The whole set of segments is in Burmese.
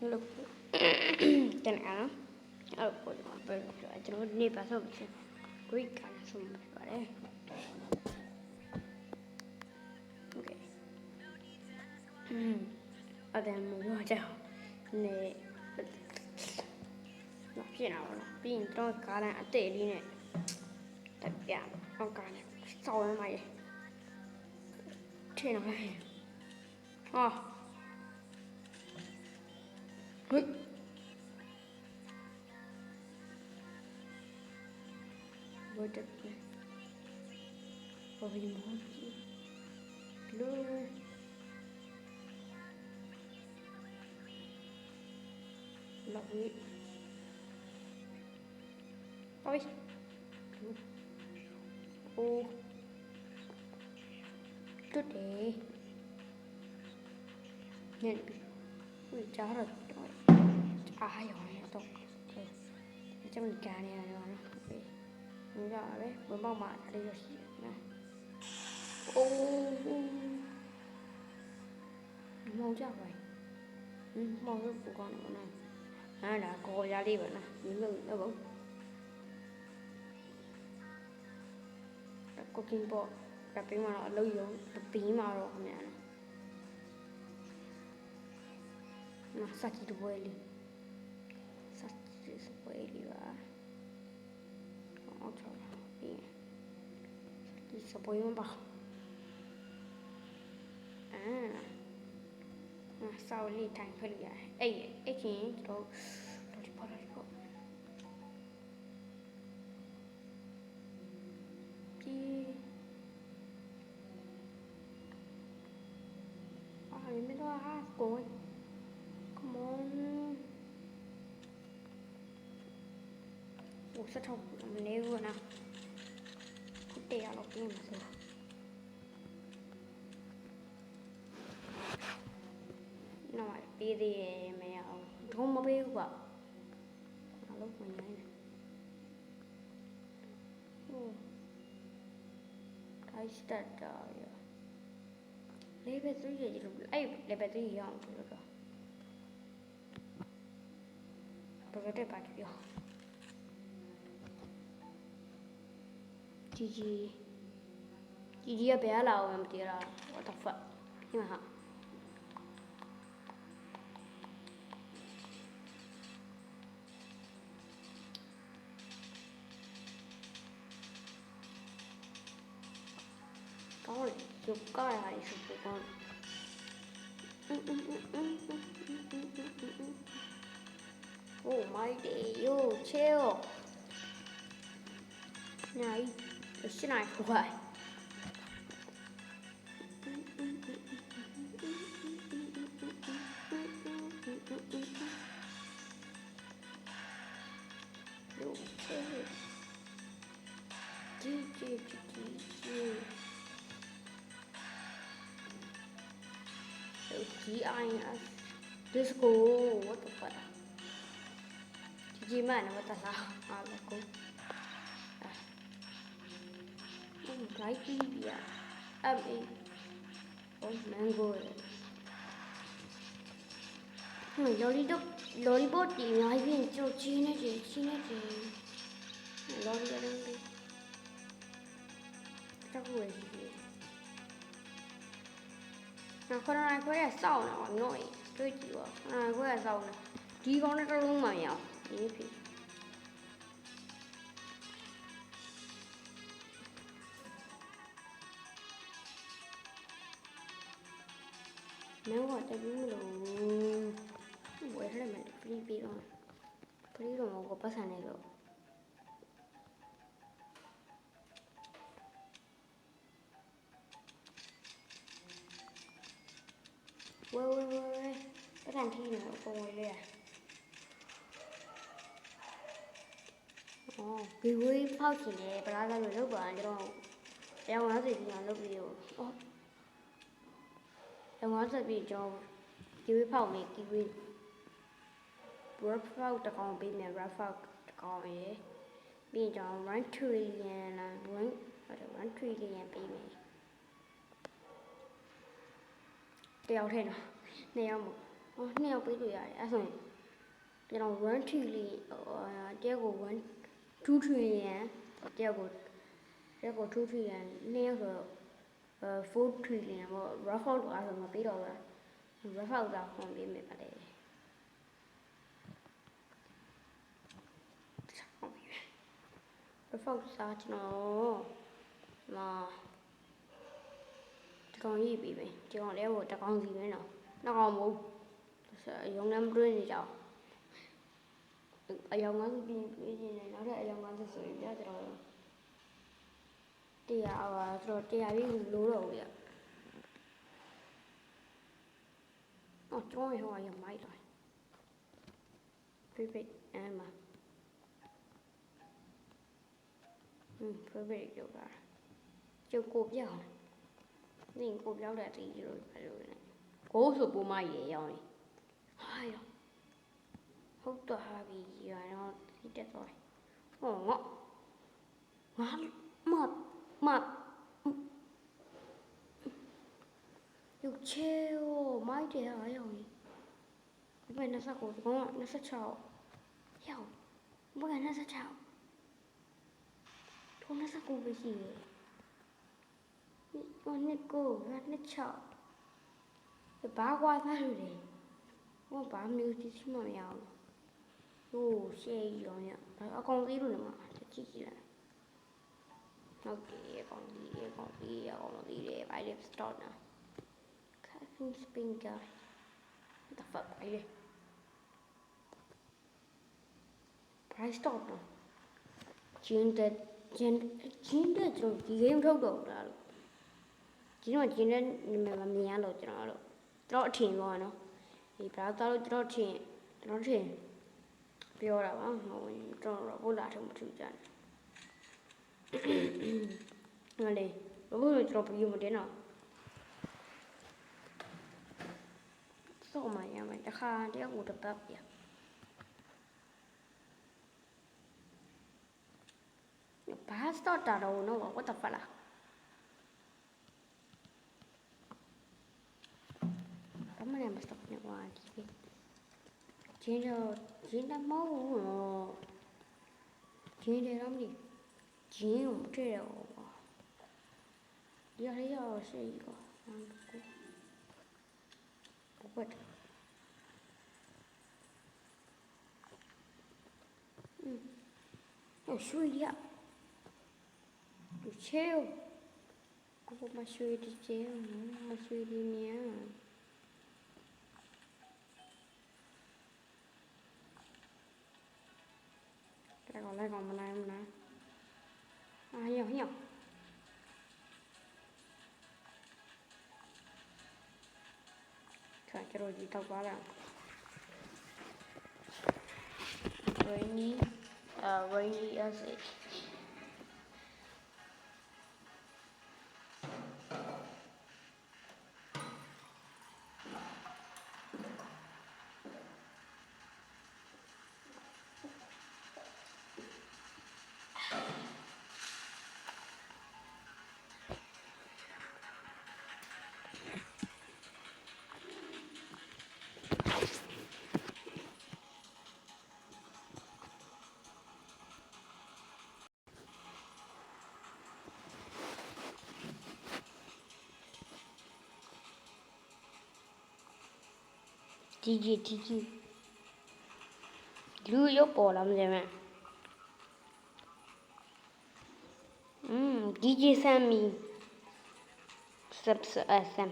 လို့တန်အောင်အဲ့ပေါ်မှာပဲကျွန်တော်နေပါဆုံးချင် Greek ကလည်းဆုံးပါတယ် Okay อืมအဲ့ဒါမျိုးတော့ကြောက်နေမဖြစ်တော့ဘူးပြီးရင်တော့ကားလန်အတဲ့လေးနဲ့တက်ပြဟောက်ကားနဲ့စောင်းရမ်းပါရဲ့ထင်တော့ဟဲ့ ဟာဟိတ်ဘယ်တက်လဲဘာဖြစ်မဟု တ်ဘူးလို့ lọc nhị ôi ô chút để nhận bị ui chó rồi trời ai rồi tục trời cho mình cà này rồi nó ok mình ra đấy với bao mạn ở đây rồi nè ô mau ra vậy ừ, mau ra của con này ဟာဒါကိုရလေးပါနော်ဒီလိုတော့ဘူးကိုကင်းပေါ့ကပ်ပေးမှာတော့အလုပ်ရုံပီးမှာတော့ခင်ဗျာနော်စက်ကြီးတပွဲလေးစ က်ကြီးစပွဲလေးပါအော်ချောပြီးဒီစပွဲမှာပါအာစောက်လေးထိုင်ဖက်လို့ရတယ်အဲ့အဲ့ခင်တော့လော်ဒီပေါ့လော်ဒီပေါ့ဒီအာမင်းတော့ဟာကို come ဆက်ထုတ်မနေဘူးနော်ခုတရတော့ပြင်မှာဆိုနော်ပေးသေးရမရအောင်ဒုံးမပေးဘူးကွာဘာလို့ဝင်နေလဲဟိုခိုင်းစတတာရ level 3ရေလို့အဲ့ level 3ရအောင်လို့တော့ Aprovechar para que Dios. Gigi Gigi bé là em tí là 我的粉，你看。高了，就高呀，也是不高了。嗯嗯嗯嗯嗯嗯嗯嗯嗯嗯。Oh my day, yo chill. Nice. Christian I what? GIF Disco what the fuck? Gimana what the hell? Ah, Ah let's go Oh right Libya M-A Oh mango ဟိုလော်လီတော့လော်လီဘော့တီအများကြီးပြင်ကျိုးချင်းနေတယ်ချင်းနေတယ်လော်လီရတယ်တက်ဝယ်ကြီးနော်ခဏနိုင်ခွဲရစောက်နေပါနော်တွေ့ကြည့်ပါခဏနိုင်ခွဲရစောက်နေဒီကောင်းတဲ့တစ်လုံးမှမရအောင်ဒီဖြစ် မင်းကတပင်းမလို့ဝယ်ရမယ်ဖရီးပြီးတော့ဖရီးတော့ကိုပတ်စံနေလို့ဝဲဝဲဝဲဝဲပတ်စံထိနေတော့ပုံဝဲလေးရအော်ဒီဝေးဖောက်ချင်တယ်ပလားသားလို့လုပ်ပါကျွန်တော်တရားဝင်စီပြီးအောင်လုပ်ပြီးတော့ အော်တရားဝင်စီပြီးကျွန်တော်ဒီဝေးဖောက်မယ်ဒီဝေး rough out တကောင်ပေးမယ် rough out တကောင်ရယ်ပြီးတော့1 trillion လား1ဟုတ်တယ်1 trillion ပေးမယ်တယောက်ထဲတော့နှစ်ယောက်မဟောနှစ်ယောက်ပေးလို့ရတယ်အဲ့ဆိုရင်ကျွန်တော်1 trillion တယောက်ကို1 2 trillion တယောက်ကိုတယောက်ကို2 trillion နှစ်ယောက်ဆိုတော့အဲ 4 trillion ပေါ့ rough out လို့အဲ့ဆိုမပေးတော့ဘူး rough out ကခွန်ပေးမယ်ပါလေရဖောက်စားကျွန်တော်မာတကောင်ရေးပြီးပြီဒီကောင်လေးကိုတကောင်စီပဲနော်နှစ်ကောင်မဟုတ်ရုံနဲ့မတွင်းနေကြအောင်အယောင်ငါးစုပြင်ပြင်းနေနောက်ထပ်အယောင်ငါးစုဆိုရင်ပြကျွန်တော် တရားပါဆိုတော့တရားပြီးလို့တော့ဘူးရအော်ကျောင်းရောရမိုက်လာဖိဖိအမ်မာอืม favorite ပြောတာကျုပ်ကိုပြောင်းနင်ကိုပြောင်းတဲ့အတီးလို့ဘာလို့လဲကိုဆိုပိုးမရေရောင်းနေဟာရောဟုတ်တော့ဟာပြီရအောင်ဒီတက်သွားဟောငါငါမ မရုပ်ချေမိုက်တယ်ဟာရောင်းဒီဘယ်နှစ်ဆက်ကိုဒီကောင်က26ရောက်ဘယ်က26ထုံးနဲ့စကူပဲရှိတယ်ဒီကိုနှစ်ကိုရနှစ်ချောက်ဘာကွာသားလို့လဲဟောဘာမျိုးကြည့်ချင်မမရအောင်ဟိုရှေးရောင်ရ အကောင်သေးလို့လည်းမကြည့်ကြည့်လိုက်ဟုတ်တယ်အကောင်သေးအကောင်သေးအကောင်သေးတယ် I live start now Captain Spinker What the fuck I live Price stop now June the ဂျင်းဂျင်းတဲ့ကျွန်တော်ဒီ game ထုတ်တော့တာလို့ဂျင်းတော့ဂျင်းတဲ့နာမည်မမြင်ရတော့ကျွန်တော်တို့တော့အထင်ပေါ့နော်ဒီ browser လို့ကျွန်တော်ထင်ကျွန်တော်ထင်ပြောတာပါဟိုကျွန်တော်တော့ဘုလာထုံမထူကြတ ယ်ဟိုလေဘဘတို့ကျွန်တော်ပြီးမတင်တော့စောမှရမယ်တခါတယောက်ကိုတစ်ပတ်ပြဘာစတော့တာတော့နော် what the fuck လားဘာမှလည်းမစတော့နေပါဒီဂျင်းတော့ဂျင်းတော့မဟုတ်ဘူးဂျင်းတယ်တော့မ 形容这个我，要是要是一个，嗯，不过这个，嗯，要睡觉，有钱哦，我嘛睡的觉，我嘛睡的呢。来搞来搞，我们来我们来。Ah, yuk, yuk. Kak, kira lagi tak barang. Rainy, uh, rainy as it. GG, GG. Glue your bottom there. Hmm, GG Sammy. Subs SM.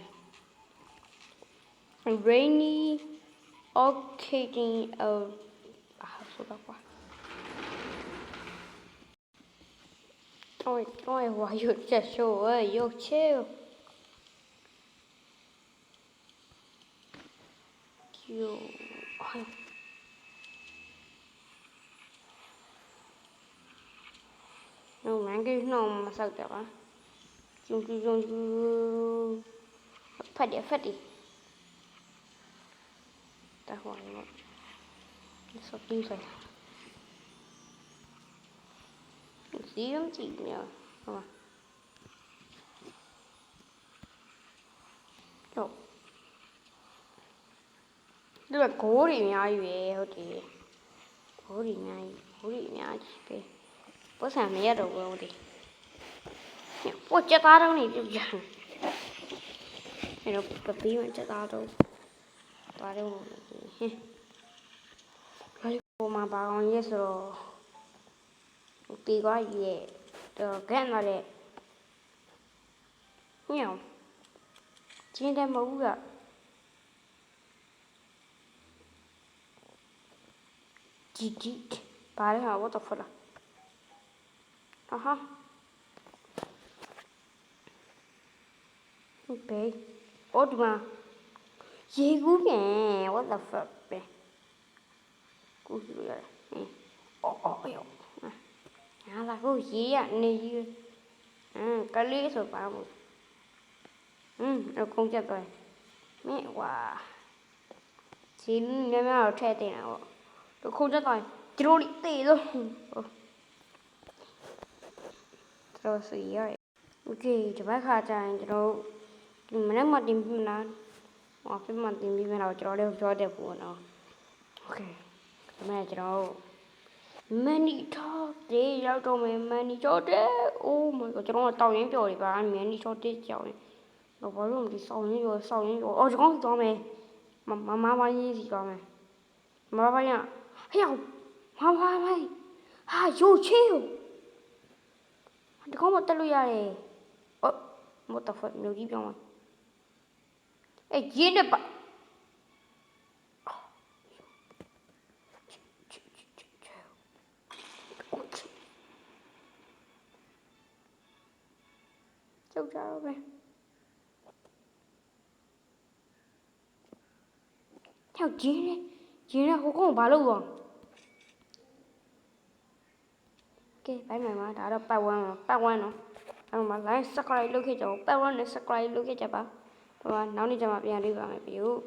Uh, Rainy Occasion of. Ah, so that one. Oi, oi, why you just show uh, you chill. 요 아유 요 만개 너무 맛있다가 중중중중 파디 파디 다 호아요 섞인 거야 지금 지금요 봐봐 요 သူကဂိုးတွေအများကြီးပဲဟုတ်တယ်ဂိုးတွေအများကြီးဂိုးတွေအများကြီးပဲပတ်စံမရတော့ဘူးဟုတ်တယ်ပို့ချက်သားတော့နေပြကြအဲ့တော့ပပီးမချက်သားတော့ပါတော့ဟင်းဘာလို့ပုံမှာပါအောင်ရဲဆိုတော့တီကွာရဲ့တော့ကန်တော့လေညောင်ကျင်းတယ်မဟုတ်ဘူးက GG. Pare, ah, what the fuck? Aha. Okay. Old man. Ye gu me, what the fuck? Be. Gu gu ya. Oh oh yo. À là gu gì à, nè gì. Ừ, cái lý số ba mươi. Ừ, được không chết rồi. Mẹ quá. Xin mẹ mẹ ở tre tiền nào. ခုံချက်တိုင်းဒီလိုနေတေတော့တော့စီရဲ Okay ဒီဘက်ခါကျရင်ကျွန်တော်ဒီမနေ့မှတင်ပြမလားဟောပြမတင်ပြမလားကျွန်တော်လည်းပြောတတ်ဘူးနော် Okay ဒီမဲ့ကျွန်တော် many talk တွေရောက်တော့မယ် many talk တွေ oh my god ကျွန်တော်တောင်းရင်ပြော်နေပါ many talk တွေကြောင်းတော့ဘာလို့မဒီဆောင်းရင်ရောဆောင်းရင်ရောအော်ကျွန်တော်သွားမယ်မမမကြီးစီသွားမယ်မမကြီးက 哎呀，妈妈妈，啊，有钱哟！你讲我得了呀嘞？哦，我得发牛皮表嘛。哎，真的吧？去去去去！我去，就这样呗。跳金嘞，金嘞，我讲ဘာလို့喎 ကဲဘိုင်းမယ်မှာဒါတော့ပတ်ဝန်းတော့ပတ်ဝန်းတော့အဲ့မှာ line subscribe လုပ်ခဲ့ကြပါပတ်ဝန်းနဲ့ subscribe လုပ်ခဲ့ကြပါဘာမှနောက်နေ့ကျမှပြန်တွေ့ပါမယ်ပြီဟုတ်